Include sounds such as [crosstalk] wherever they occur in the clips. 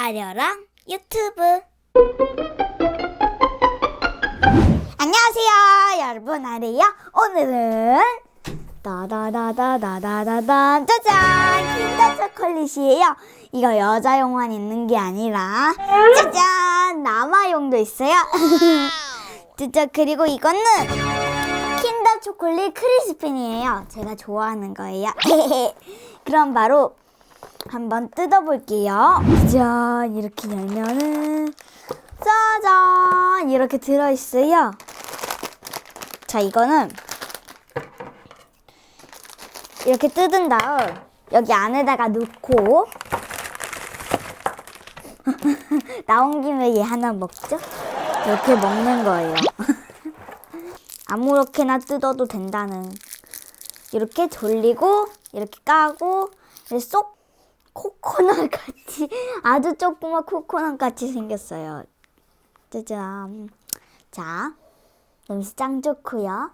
아려랑 유튜브. 안녕하세요 여러분. 아리요. 오늘은 따다다다다다다단. 짜잔! 킨더 초콜릿이에요. 이거 여자용만 있는 게 아니라 짜잔! 남아용도 있어요. 짜잔 그리고 이거는 킨더 초콜릿 크리스핀이에요. 제가 좋아하는 거예요. [laughs] 그럼 바로 한번 뜯어볼게요. 짠 이렇게 열면은 짜잔 이렇게 들어있어요. 자 이거는 이렇게 뜯은 다음 여기 안에다가 넣고 [laughs] 나온 김에 얘 하나 먹죠? 이렇게 먹는 거예요. [laughs] 아무렇게나 뜯어도 된다는 이렇게 돌리고 이렇게 까고 쏙 코코넛 같이 아주 조그만 코코넛 같이 생겼어요. 짜잔. 자, 냄새 짱 좋고요.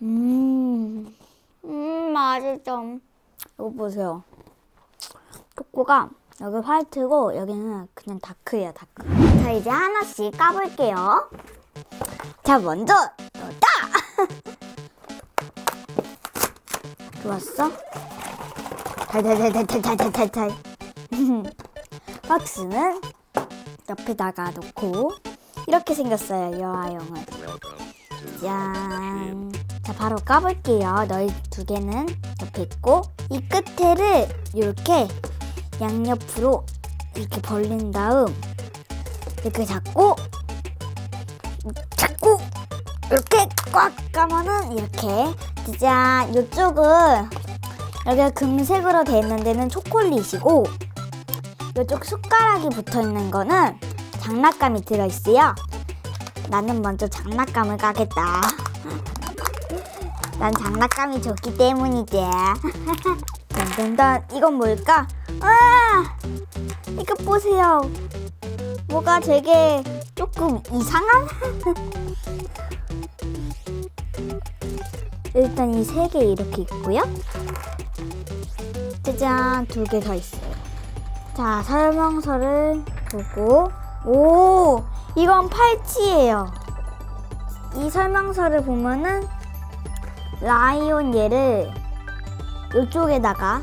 음, 음 맛있어. 이거 보세요. 초코가 여기 화이트고 여기는 그냥 다크예요, 다크. 자, 이제 하나씩 까볼게요. 자, 먼저 너다. [laughs] 좋았어? 달달달달달달달달 [laughs] 박스는 옆에다가 놓고 이렇게 생겼어요 여아용은. 짠. 자 바로 까볼게요. 너희 두 개는 옆에 있고 이 끝에를 이렇게 양옆으로 이렇게 벌린 다음 이렇게 잡고 잡고 이렇게 꽉 까면은 이렇게. 짜잔 이쪽은 여기가 금색으로 돼 있는 데는 초콜릿이고 이쪽 숟가락이 붙어 있는 거는 장난감이 들어 있어요. 나는 먼저 장난감을 까겠다. [laughs] 난 장난감이 좋기 때문이지. [laughs] 딴딴딴 이건 뭘까? 아 이거 보세요. 뭐가 되게 조금 이상한? [laughs] 일단 이 세 개 이렇게 있고요. 짜잔 두 개 더 있어요. 자 설명서를 보고 오 이건 팔찌예요. 이 설명서를 보면은 라이온 얘를 이쪽에다가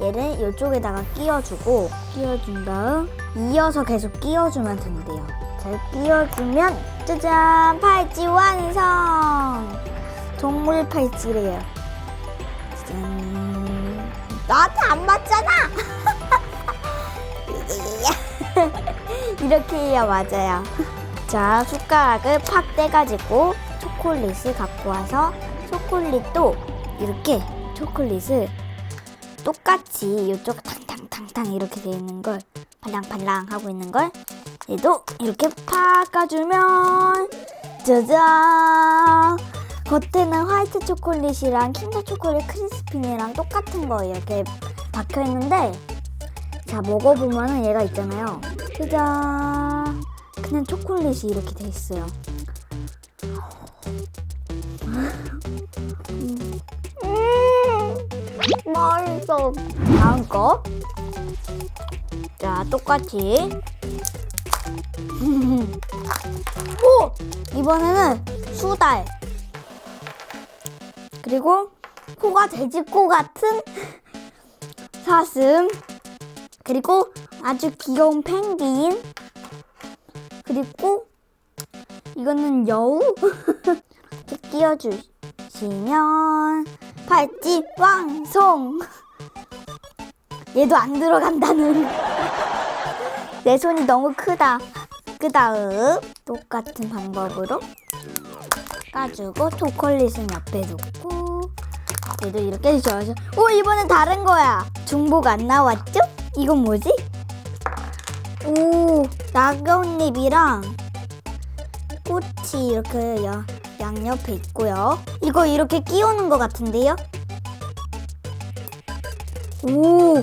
얘를 이쪽에다가 끼워주고 끼워준 다음 이어서 계속 끼워주면 된대요. 잘 끼워주면 짜잔 팔찌 완성. 동물 팔찌래요. 짠. 나한테 안 맞잖아. [laughs] 이렇게 해야 맞아요. 자, 숟가락을 팍 떼가지고 초콜릿을 갖고 와서 초콜릿도 이렇게 초콜릿을 똑같이 이쪽 탕탕탕탕 이렇게 돼 있는 걸 팔랑팔랑 하고 있는 걸 얘도 이렇게 팍 까주면 짜잔 겉에는 화이트 초콜릿이랑 킨더 초콜릿 크리스핀이랑 똑같은 거 이렇게 박혀 있는데 자 먹어보면은 얘가 있잖아요 짜잔 그냥 초콜릿이 이렇게 돼 있어요 음, 맛있어 다음 거 자, 똑같이. [laughs] 오! 이번에는 수달. 그리고 코가 돼지코 같은 사슴. 그리고 아주 귀여운 펭귄. 그리고 이거는 여우. [laughs] 이렇게 끼워주시면 팔찌 완성. 얘도 안 들어간다는. [laughs] 내 손이 너무 크다. 그 다음 똑같은 방법으로 까주고 초콜릿은 옆에 놓고 얘도 이렇게 저어서 오 이번엔 다른 거야. 중복 안 나왔죠? 이건 뭐지? 오 낙엽잎이랑 꽃이 이렇게 야, 양옆에 있고요. 이거 이렇게 끼우는 것 같은데요? 오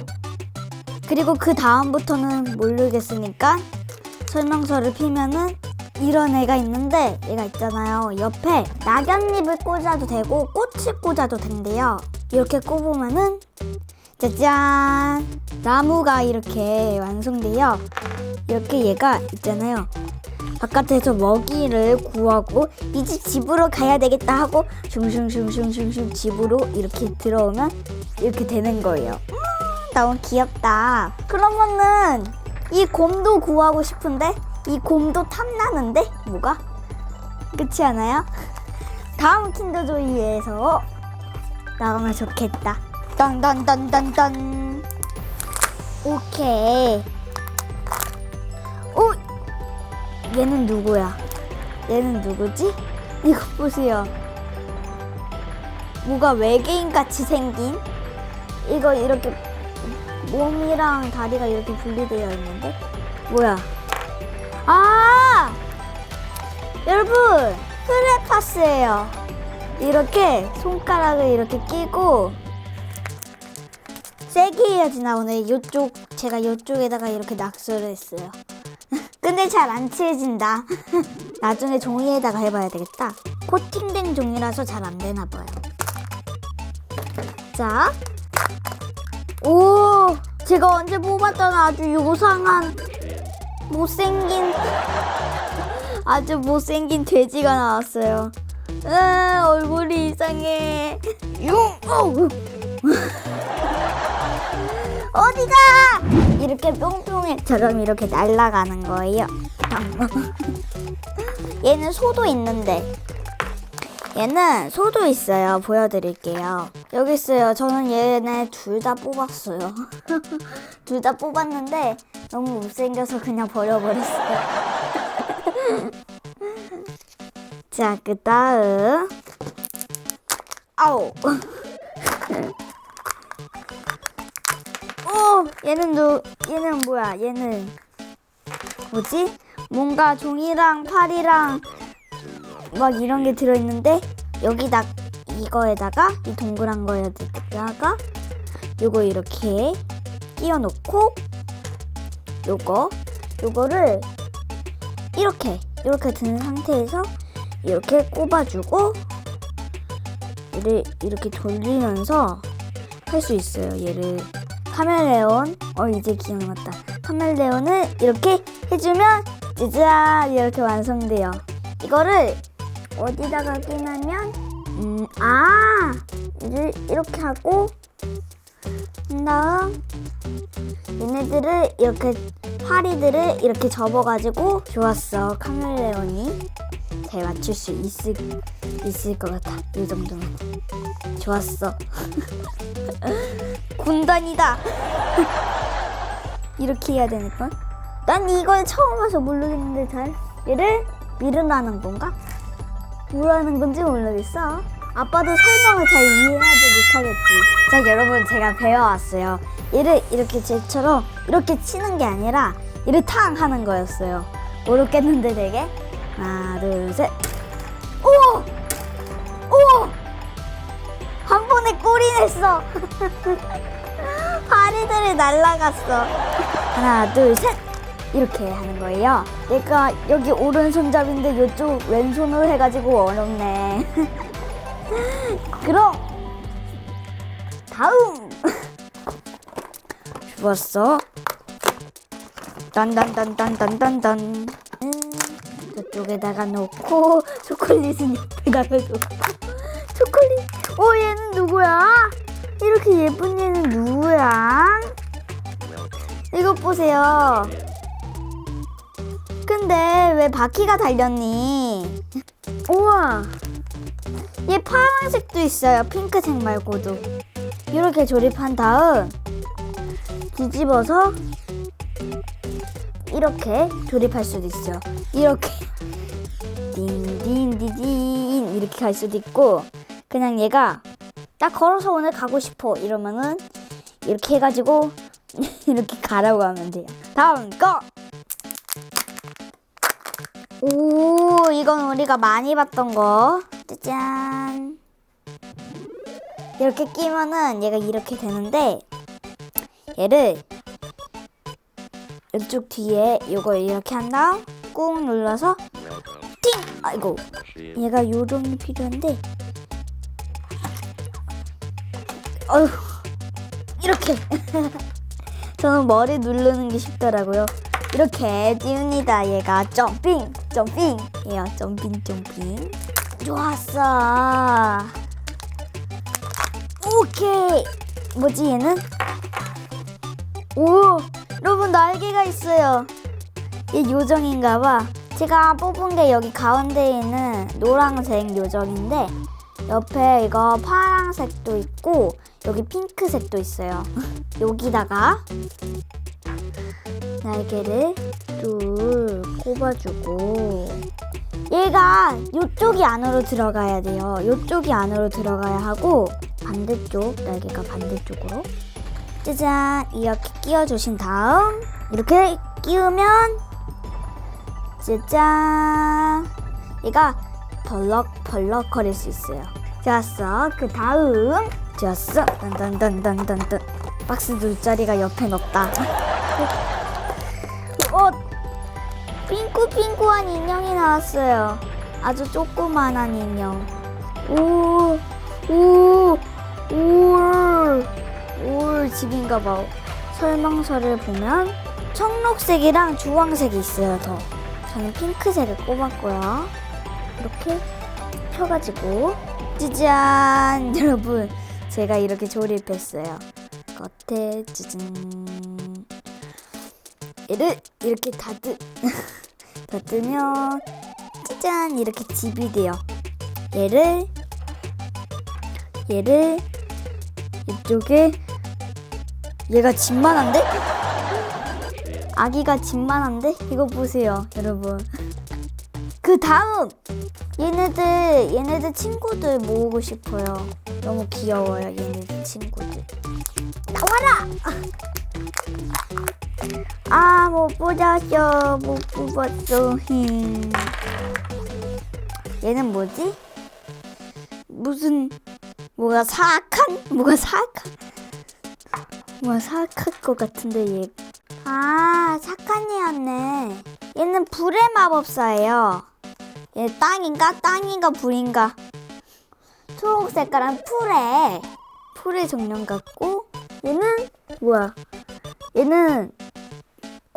그리고 그 다음부터는 모르겠으니까 설명서를 피면은 이런 애가 있는데 얘가 있잖아요. 옆에 낙엽잎을 꽂아도 되고 꽃을 꽂아도 된대요. 이렇게 꼽으면은 짜잔! 나무가 이렇게 완성돼요. 이렇게 얘가 있잖아요. 바깥에서 먹이를 구하고 이제 집으로 가야 되겠다 하고 슝슝슝슝슝슝 집으로 이렇게 들어오면 이렇게 되는 거예요. 음, 너무 귀엽다. 그러면은 이 곰도 구하고 싶은데 이 곰도 탐나는데 뭐가? 그렇지 않아요? [laughs] 다음 킨더조이에서 나가면 좋겠다. 딴딴딴딴딴. 오케이. 오, 얘는 누구야? 얘는 누구지? 이거 보세요. 뭐가 외계인 같이 생긴? 이거 이렇게 몸이랑 다리가 이렇게 분리되어 있는데? 뭐야? 아! 여러분! 프레파스예요. 이렇게 손가락을 이렇게 끼고 세게 해야지 나오네. 요쪽 제가 요쪽에다가 이렇게 낙서를 했어요. [laughs] 근데 잘 안 칠해진다. [laughs] 나중에 종이에다가 해봐야 되겠다. 코팅된 종이라서 잘 안 되나 봐요. 자, 오, 제가 언제 뽑았던 아주 요상한 못생긴 아주 못생긴 돼지가 나왔어요. 으, 얼굴이 이상해. 용, 어. [laughs] 어디가? 이렇게 뿅뿅이처럼 이렇게 날아가는 거예요. [laughs] 얘는 소도 있는데. 얘는 소도 있어요. 보여드릴게요. 여기 있어요. 저는 얘네 둘 다 뽑았어요. [laughs] 둘 다 뽑았는데 너무 못생겨서 그냥 버려버렸어요. [laughs] 자, 그 다음. 아우. 오, 얘는 누, 얘는 뭐야? 얘는 뭐지? 뭔가 종이랑 팔이랑 막 이런 게 들어있는데 여기다 이거에다가 이 동그란 거에다가 요거 이렇게 끼워 놓고 요거 요거를 이렇게 이렇게 든 상태에서 이렇게 꼽아주고 얘를 이렇게 돌리면서 할 수 있어요. 얘를 카멜레온 어 이제 기억났다. 카멜레온을 이렇게 해주면 짜잔 이렇게 완성돼요. 이거를 어디다가 끼냐면 음아 이를 이렇게 하고 그 다음 얘네들을 이렇게 파리들을 이렇게 접어가지고 좋았어. 카멜레온이 잘 맞출 수 있을 있을 것 같아. 이 정도면. 좋았어. [laughs] 군단이다. [laughs] 이렇게 해야 되니까 난 이걸 처음 와서 모르겠는데 잘? 얘를 밀으라는 건가? 뭐라는 건지 모르겠어? 아빠도 설명을 잘 이해하지 못하겠지. 자 여러분 제가 배워왔어요. 얘를 이렇게 쟤처럼 이렇게 치는 게 아니라 얘를 탕 하는 거였어요. 모르겠는데 되게? 하나 둘 셋. 오! 오! 한 번에 꼬리 냈어. [laughs] 파리들이 날라갔어. 하나 둘 셋 이렇게 하는 거예요. 얘가 여기 오른손잡인데 이쪽 왼손으로 해가지고 어렵네. [laughs] 그럼 다음. [laughs] 좋았어? 딴딴딴딴딴딴딴. 음, 저쪽에다가 놓고 초콜릿은 옆에다가 놓고. [laughs] 초콜릿. 오 얘는 누구야? 이렇게 예쁜 얘는 누구야? 이것 보세요 근데 왜 바퀴가 달렸니? 우와 얘 파란색도 있어요 핑크색 말고도 이렇게 조립한 다음 뒤집어서 이렇게 조립할 수도 있어요. 이렇게 딘딘디딘 이렇게 갈 수도 있고 그냥 얘가 나 걸어서 오늘 가고 싶어 이러면은 이렇게 해가지고 [laughs] 이렇게 가라고 하면 돼요. 다음 거. 오 이건 우리가 많이 봤던 거. 짜잔. 이렇게 끼면은 얘가 이렇게 되는데 얘를 이쪽 뒤에 이거 이렇게 한 다음 꾹 눌러서 띵! 아이고 얘가 요령이 필요한데 어휴 이렇게. [laughs] 저는 머리 누르는 게 쉽더라고요. 이렇게 띄웁니다. 얘가 점핑, 점핑. 얘요, 점핑, 점핑. 좋았어. 오케이. 뭐지 얘는? 오, 여러분 날개가 있어요. 얘 요정인가봐. 제가 뽑은 게 여기 가운데에 있는 노란색 요정인데 옆에 이거 파란색도 있고 여기 핑크색도 있어요. [laughs] 여기다가 날개를 둘 꼽아주고 얘가 이쪽이 안으로 들어가야 돼요. 이쪽이 안으로 들어가야 하고 반대쪽 날개가 반대쪽으로 짜잔 이렇게 끼워주신 다음 이렇게 끼우면 짜잔. 얘가 벌럭벌럭 거릴 수 있어요. 좋았어. 그 다음. 좋았어. 딴딴딴딴딴딴. 박스 둘 자리가 옆에 어 핑크핑크한 인형이 나왔어요. 아주 조그만한 인형. 오오올 집인가 봐 설명서를 보면 청록색이랑 주황색이 있어요 더. 저는 핑크색을 꼽았고요. 이렇게 펴가지고. 짜잔! [laughs] 여러분 제가 이렇게 조립했어요. 겉에 짜잔. 얘를 이렇게 닫으 [laughs] 닫으면 짜잔 이렇게 집이 돼요. 얘를 얘를 이쪽에 얘가 집만한데? 아기가 집만한데? 이거 보세요 여러분. [laughs] 그 다음! 얘네들 얘네들 친구들 모으고 싶어요. 너무 귀여워요 얘네들 친구들. 나와라 [laughs] 아 못 뽑았어 못 뽑았어 힝. [laughs] 얘는 뭐지 무슨 뭐가 사악한 뭐가 사악한 뭐가 사악할 것 같은데 얘 아, 착한 애였네. 얘는 불의 마법사예요. 얘 땅인가? 땅인가? 불인가? 초록 색깔은 풀에. 풀의 정령 같고, 얘는, 뭐야? 얘는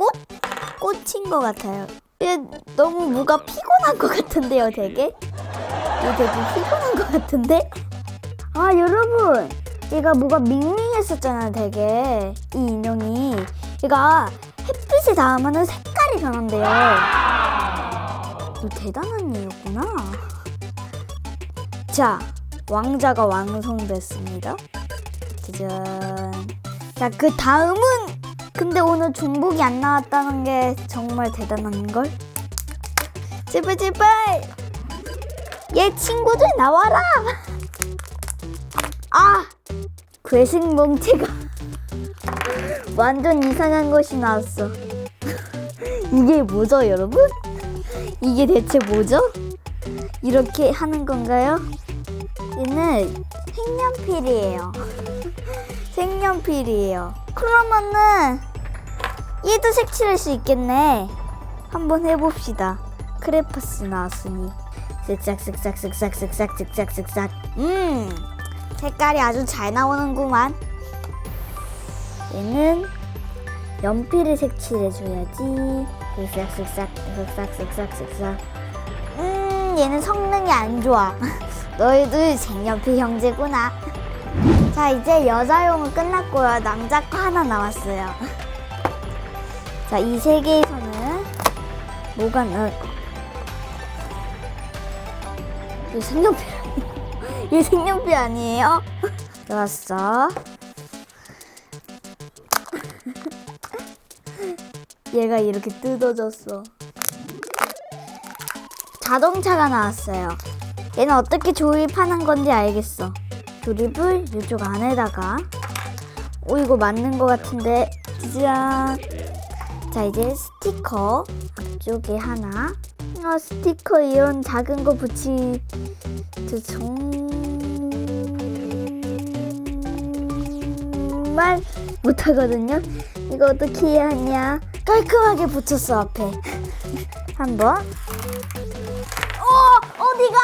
꽃? 꽃인 것 같아요. 얘 너무 뭐가 피곤한 것 같은데요, 되게? 얘 되게 피곤한 것 같은데? 아, 여러분! 얘가 뭐가 밍밍했었잖아요, 되게. 이 인형이. 얘가 햇빛이 닿으면 색깔이 변한대요. 너 대단한 얘였구나. 자, 왕자가 완성됐습니다. 짜잔. 자, 그 다음은 근데 오늘 중복이 안 나왔다는 게 정말 대단한 걸. 제발 제발. 얘 친구들 나와라. 아, 괴식 멍체가. [laughs] 완전 이상한 것이 나왔어. [laughs] 이게 뭐죠, 여러분? 이게 대체 뭐죠? 이렇게 하는 건가요? 얘는 색연필이에요. [laughs] 색연필이에요. 그러면은 얘도 색칠할 수 있겠네. 한번 해봅시다. 크레파스 나왔으니. 쓱싹쓱싹쓱싹쓱싹쓱싹쓱싹. 음, 색깔이 아주 잘 나오는구만. 얘는 연필을 색칠해줘야지. 쓱싹쓱싹, 쓱싹쓱싹쓱싹. 음, 얘는 성능이 안 좋아. [laughs] 너희들 색연필 형제구나. 자, 이제 여자용은 끝났고요. 남자 거 하나 남았어요. 자, 이 세 개에서는 뭐가 나? 이거 색연필? 이거 색연필 아니에요? [laughs] 좋았어. [laughs] [laughs] 얘가 이렇게 뜯어졌어. 자동차가 나왔어요. 얘는 어떻게 조립하는 건지 알겠어. 조립을 이쪽 안에다가. 오 이거 맞는 것 같은데. 짜잔 자 이제 스티커 앞쪽에 하나. 아 스티커 이런 작은 거 붙이 저 정말 못하거든요? 이거 어떻게 해야 하냐? 깔끔하게 붙였어 앞에. [laughs] 한번. 어 어디가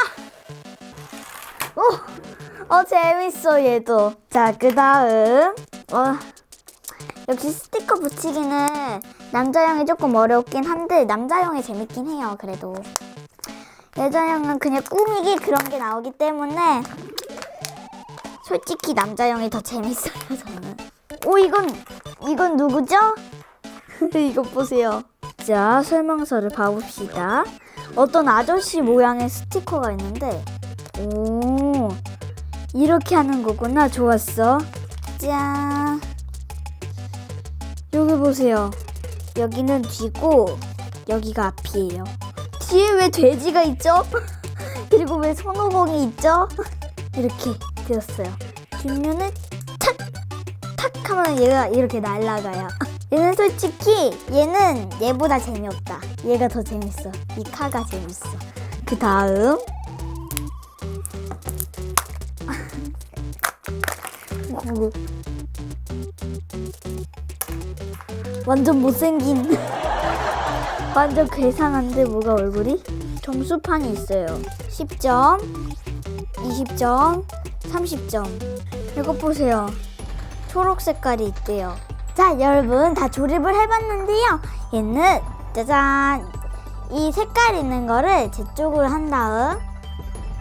어, 어 재밌어 얘도. 자, 그 다음 어, 역시 스티커 붙이기는 남자형이 조금 어렵긴 한데 남자형이 재밌긴 해요. 그래도 여자형은 그냥 꾸미기 그런 게 나오기 때문에 솔직히 남자형이 더 재밌어요. 저는. 오 이건 이건 누구죠? [laughs] 이거 보세요. 자 설명서를 봐봅시다. 어떤 아저씨 모양의 스티커가 있는데 오 이렇게 하는 거구나. 좋았어. 짠. 여기 보세요. 여기는 뒤고 여기가 앞이에요. 뒤에 왜 돼지가 있죠? [laughs] 그리고 왜 손오공이 있죠? [laughs] 이렇게 되었어요. 뒷면은 탁! 탁 하면 얘가 이렇게 날아가요. [laughs] 얘는 솔직히 얘는 얘보다 재미없다. 얘가 더 재밌어. 이 카가 재밌어. 그 다음 완전 못생긴. [laughs] 완전 괴상한데 뭐가 얼굴이? 점수판이 있어요. 10점 20점 30점. 이거 보세요. 초록 색깔이 있대요. 자 여러분 다 조립을 해봤는데요. 얘는 짜잔. 이 색깔 있는 거를 제 쪽으로 한 다음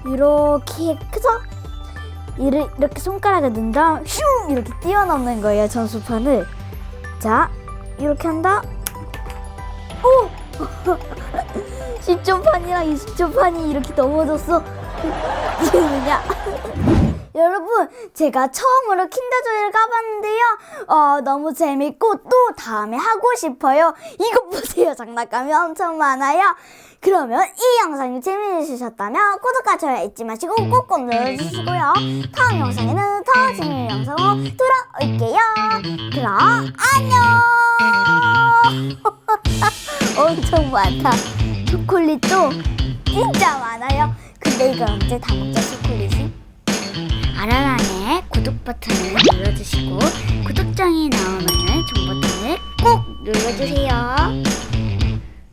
이렇게 해서 이를 이렇게 손가락을 넣은 다음 슝! 이렇게 뛰어넘는 거예요 전수판을 자 이렇게 한다. 오! [laughs] 10점판이랑 20점판이 이렇게 넘어졌어. [laughs] 이게 뭐냐 [laughs] 여러분 제가 처음으로 킨더조이를 까봤는데요. 어, 너무 재밌고 또 다음에 하고 싶어요. 이거 [laughs] 보세요. 장난감이 엄청 많아요. 그러면 이 영상이 재미있으셨다면 구독과 좋아요 잊지 마시고 꼭꼭 눌러주시고요. 다음 영상에는 더 재미있는 영상으로 돌아올게요. 그럼 안녕! [laughs] 엄청 많다 초콜릿도 진짜 많아요. 근데 이걸 언제 다 먹자 초콜릿이? 알 아라네 구독 버튼을 눌러주시고 구독장이 나오면 종 버튼을 꼭 눌러주세요.